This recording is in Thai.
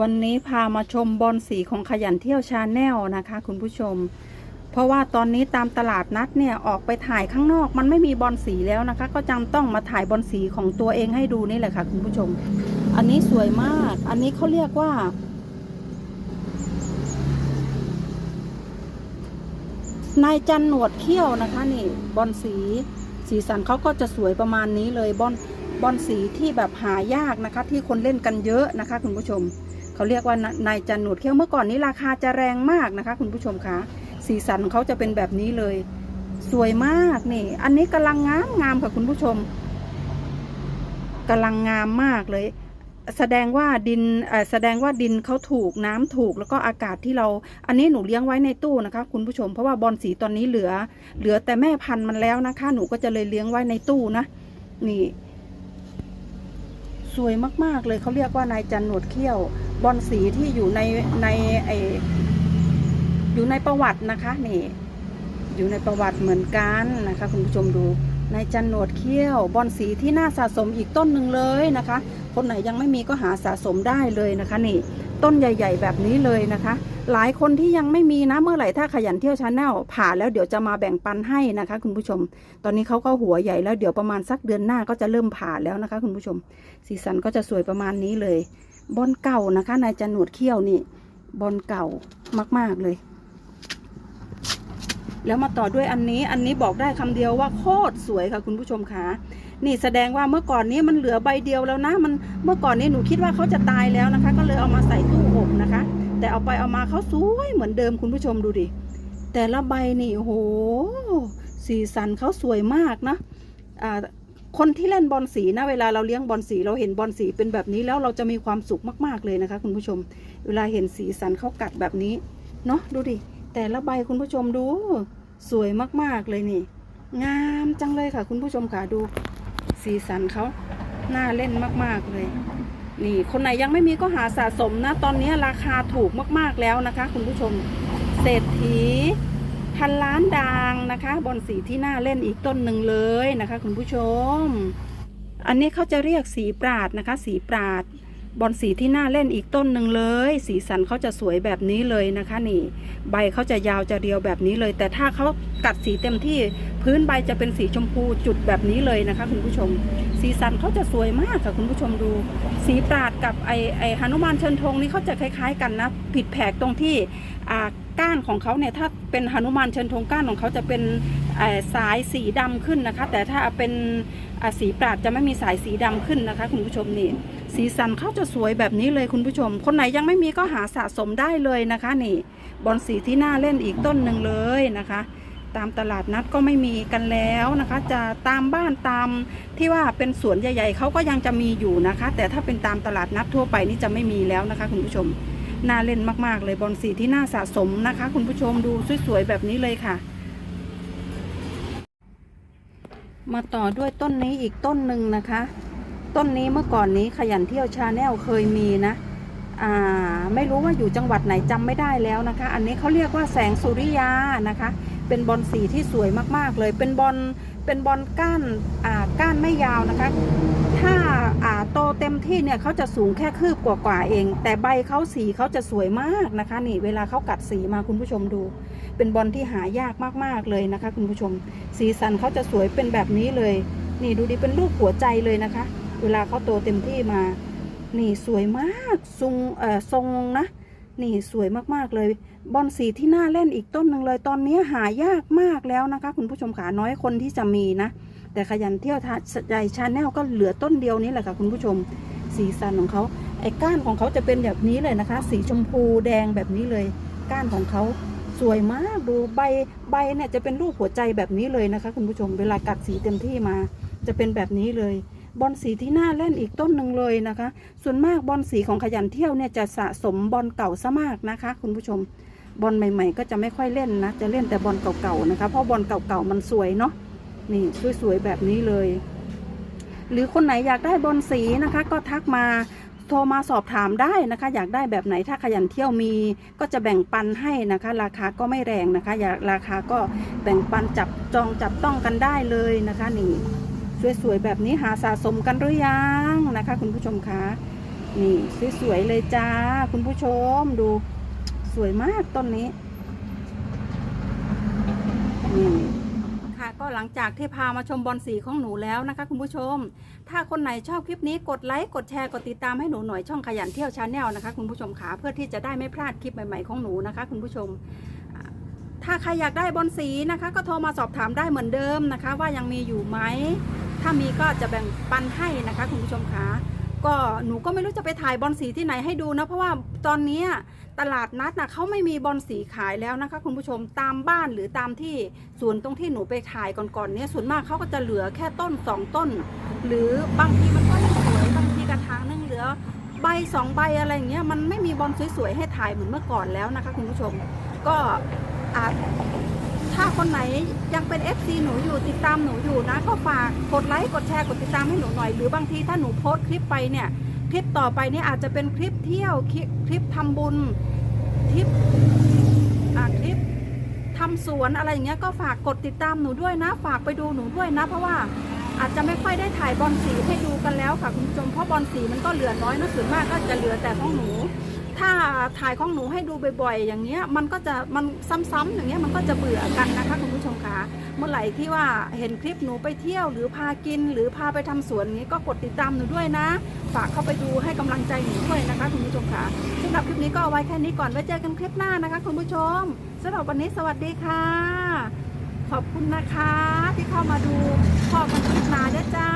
วันนี้พามาชมบอลสีของขยันเที่ยวชาแนลนะคะ คุณผู้ชม เพราะว่าตอนนี้ตามตลาดนัดเนี่ยออกไปถ่ายข้างนอกมันไม่มีบอลสีแล้วนะคะ ก็จำต้องมาถ่ายบอลสีของตัวเองให้ดูนี่แหละค่ะ คุณผู้ชม อันนี้สวยมาก อันนี้เขาเรียกว่า นายจันหนวดเขี้ยวนะคะนี่บอลสี สีสันเขาก็จะสวยประมาณนี้เลยบอลบอลสีที่แบบหายากนะคะ ที่คนเล่นกันเยอะนะคะ คุณผู้ชม เขาเรียกว่านายจันหนวดเขี้ยวเมื่อก่อนนี้ราคาจะแรงมากนะคะ คุณผู้ชมคะสีสันเขาจะเป็นแบบนี้เลย สวยมากนี่ อันนี้กำลังงามงามค่ะคุณผู้ชมกำลังงามมากเลย แสดงว่าดินแสดงว่าดินเขาถูกน้ำถูกแล้วก็อากาศที่เรา อันนี้หนูเลี้ยงไว้ในตู้นะคะ คุณผู้ชมเพราะว่าบอลสีตอนนี้เหลือ เหลือแต่แม่พันธุ์มันแล้วนะคะ หนูก็จะเลยเลี้ยงไว้ในตู้นะนี่ สวยมากๆเลยเขาเรียกว่านายจันหนวดเขี้ยวบอลสีที่อยู่ในในไออยู่ในประวัตินะคะนี่ อยู่ในประวัติเหมือนกันนะคะ คุณผู้ชมดูนายจันหนวดเขี้ยวบอลสีที่น่าสะสมอีกต้นหนึ่งเลยนะคะ คนไหนยังไม่มีก็หาสะสมได้เลยนะคะนี่ ต้นใหญ่ ๆ แบบนี้เลยนะคะ หลายคนที่ยังไม่มีนะเมื่อไหร่ถ้าขยันเที่ยวชาแนลผ่าแล้วเดี๋ยวจะมาแบ่งปันให้นะคะ คุณผู้ชม ตอนนี้เขาก็หัวใหญ่แล้วเดี๋ยวประมาณสักเดือนหน้าก็จะเริ่มผ่าแล้วนะคะ คุณผู้ชม สีสันก็จะสวยประมาณนี้เลย บอลเก่านะคะนายจันหนวดเขี้ยวนี่บอลเก่ามาก ๆเลยแล้วมาต่อด้วยอันนี้ อันนี้บอกได้คำเดียวว่าโคตรสวยค่ะคุณผู้ชมค่ะ นี่แสดงว่าเมื่อก่อนนี้มันเหลือใบเดียวแล้วนะ มันเมื่อก่อนนี้หนูคิดว่าเขาจะตายแล้วนะคะ ก็เลยเอามาใส่ตู้อบนะคะ แต่เอาไปเอามาเขาสวยเหมือนเดิมคุณผู้ชมดูดิ แต่ละใบนี่โอ้โหสีสันเขาสวยมากนะอ่าคนที่เล่นบอลสีนะเวลาเราเลี้ยงบอลสีเราเห็นบอลสีเป็นแบบนี้แล้วเราจะมีความสุขมากๆเลยนะคะ คุณผู้ชม เวลาเห็นสีสันเขากัดแบบนี้เนาะดูดิแต่ละใบคุณผู้ชมดู สวยมากๆเลยนี่ งามจังเลยค่ะ คุณผู้ชมค่ะดู สีสันเขาน่าเล่นมาก ๆ เลย นี่คนไหนยังไม่มีก็หาสะสมนะ ตอนนี้ราคาถูกมากๆแล้วนะคะ คุณผู้ชม เศรษฐีพันล้านดังนะคะ บอนสีที่น่าเล่นอีกต้นหนึ่งเลยนะคะ คุณผู้ชม อันนี้เขาจะเรียกสีปราดนะคะ สีปราด บอลสีที่น่าเล่นอีกต้นหนึ่งเลย สีสันเขาจะสวยแบบนี้เลยนะคะนี่ ใบเขาจะยาวจะเรียวแบบนี้เลย แต่ถ้าเขากัดสีเต็มที่พื้นใบจะเป็นสีชมพูจุดแบบนี้เลยนะคะ คุณผู้ชม สีสันเขาจะสวยมากค่ะคุณผู้ชมดู สีปราดกับไอไอฮานุมานเชิญธงนี่เขาจะคล้าย ๆ กันนะ ผิดแผกตรงที่อ่า ก้านของเขาเนี่ยถ้าเป็นหนุมานเชิญธงก้านของเขาจะเป็นสายสีดำขึ้นนะคะ แต่ถ้าเป็นสีปราดจะไม่มีสายสีดำขึ้นนะคะ คุณผู้ชมนี่สีสันเขาจะสวยแบบนี้เลยคุณผู้ชม คนไหนยังไม่มีก็หาสะสมได้เลยนะคะ นี่บอลสีที่น่าเล่นอีกต้นหนึ่งเลยนะคะ ตามตลาดนัดก็ไม่มีกันแล้วนะคะ จะตามบ้านตามที่ว่าเป็นสวนใหญ่ ๆเขาก็ยังจะมีอยู่นะคะ แต่ถ้าเป็นตามตลาดนัดทั่วไปนี่จะไม่มีแล้วนะคะ คุณผู้ชม น่าเล่นมากๆ เลยบอลสีที่น่าสะสมนะคะ คุณผู้ชมดูสวยๆแบบนี้เลยค่ะ มาต่อด้วยต้นนี้อีกต้นหนึ่งนะคะ ต้นนี้เมื่อก่อนนี้ขยันเที่ยวชาแนลเคยมีนะอ่าไม่รู้ว่าอยู่จังหวัดไหนจำไม่ได้แล้วนะคะ อันนี้เขาเรียกว่าแสงสุริยานะคะ เป็นบอลสีที่สวยมากๆเลย เป็นบอลเป็นบอลก้านอ่าก้านไม่ยาวนะคะ ถ้าอ่าโตเต็มที่เนี่ยเขาจะสูงแค่คืบกว่าๆเอง แต่ใบเขาสีเขาจะสวยมากนะคะ นี่เวลาเขากัดสีมาคุณผู้ชมดู เป็นบอลที่หายากมากๆเลยนะคะ คุณผู้ชม สีสันเขาจะสวยเป็นแบบนี้เลย นี่ดูดิเป็นรูปหัวใจเลยนะคะ เวลาเขาโตเต็มที่มา นี่สวยมากทรงเอ่อทรงนะนี่สวยมากๆเลยบอลสีที่น่าเล่นอีกต้นหนึ่งเลย ตอนนี้หายากมากแล้วนะคะ คุณผู้ชมขาน้อยคนที่จะมีนะ แต่ขยันเที่ยวทาใจชาแนลก็เหลือต้นเดียวนี้แหละค่ะคุณผู้ชม สีสันของเขาไอ้ก้านของเขาจะเป็นแบบนี้เลยนะคะ สีชมพูแดงแบบนี้เลย ก้านของเขาสวยมากดูใบใบเนี่ยจะเป็นรูปหัวใจแบบนี้เลยนะคะ คุณผู้ชมเวลากัดสีเต็มที่มา จะเป็นแบบนี้เลยบอลสีที่น่าเล่นอีกต้นหนึ่งเลยนะคะ ส่วนมากบอลสีของขยันเที่ยวเนี่ยจะสะสมบอลเก่าซะมากนะคะ คุณผู้ชมบอลใหม่ ๆ ก็จะไม่ค่อยเล่นนะ จะเล่นแต่บอลเก่าๆนะคะ เพราะบอลเก่าๆมันสวยเนาะ นี่สวยๆแบบนี้เลย หรือคนไหนอยากได้บอลสีนะคะ ก็ทักมาโทรมาสอบถามได้นะคะ อยากได้แบบไหนถ้าขยันเที่ยวมี ก็จะแบ่งปันให้นะคะ ราคาก็ไม่แรงนะคะอยากราคาก็แบ่งปันจับจองจับต้องกันได้เลยนะคะนี่สวยๆแบบนี้หาสะสมกันหรือยังนะคะ คุณผู้ชมคะนี่สวยๆเลยจ้า คุณผู้ชมดูสวยมากต้นนี้นี่ ก็หลังจากที่พามาชมบอลสีของหนูแล้วนะคะ คุณผู้ชม ถ้าคนไหนชอบคลิปนี้กดไลค์กดแชร์กดติดตามให้หนูหน่อยช่องขยันเที่ยวชาแนลนะคะ คุณผู้ชมขาเพื่อที่จะได้ไม่พลาดคลิปใหม่ๆของหนูนะคะ คุณผู้ชม ถ้าใครอยากได้บอลสีนะคะ ก็โทรมาสอบถามได้เหมือนเดิมนะคะ ว่ายังมีอยู่ไหมถ้ามีก็จะแบ่งปันให้นะคะ คุณผู้ชมคะ ก็หนูก็ไม่รู้จะไปถ่ายบอลสีที่ไหนให้ดูนะ เพราะว่าตอนนี้ตลาดนัดนะเขาไม่มีบอลสีขายแล้วนะคะ คุณผู้ชมตามบ้านหรือตามที่สวนตรงที่หนูไปถ่ายก่อนๆเนี้ยส่วนมากเขาก็จะเหลือแค่ต้นสองต้น หรือบางทีมันก็ไม่สวยบางทีกระถางนึงเหลือใบสองใบอะไรอย่างเงี้ยมันไม่มีบอลสวยๆให้ถ่ายเหมือนเมื่อก่อนแล้วนะคะ คุณผู้ชมก็อาจ ถ้าคนไหนยังเป็น FC หนูอยู่ติดตามหนูอยู่นะ ก็ฝากกดไลค์กดแชร์กดติดตามให้หนูหน่อย หรือบางทีถ้าหนูโพสต์คลิปไปเนี่ยคลิปต่อไปเนี่ยอาจจะเป็นคลิปเที่ยวคลิปคลิปทำบุญคลิปอ่าคลิปทำสวนอะไรอย่างเงี้ยก็ฝากกดติดตามหนูด้วยนะ ฝากไปดูหนูด้วยนะ เพราะว่าอาจจะไม่ค่อยได้ถ่ายบอลสีให้ดูกันแล้วค่ะคุณผู้ชมเพราะบอลสีมันก็เหลือน้อยนะส่วนมากก็จะเหลือแต่ของหนู ถ้าถ่ายของหนูให้ดูบ่อยๆ อย่างเงี้ยมันก็จะมันซ้ำๆอย่างเงี้ยมันก็จะเบื่อกันนะคะคุณผู้ชมคะเมื่อไหร่ที่ว่าเห็นคลิปหนูไปเที่ยวหรือพากิน หรือพาไปทำสวนนี้ก็กดติดตามหนูด้วยนะ ฝากเข้าไปดูให้กำลังใจหนูด้วยนะคะคุณผู้ชมคะสำหรับคลิปนี้ก็เอาไว้แค่นี้ก่อนไว้เจอกันคลิปหน้านะคะคุณผู้ชมสำหรับวันนี้สวัสดีค่ะ ขอบคุณนะคะที่เข้ามาดูพอกันคลิปหน้าเด้อจ้า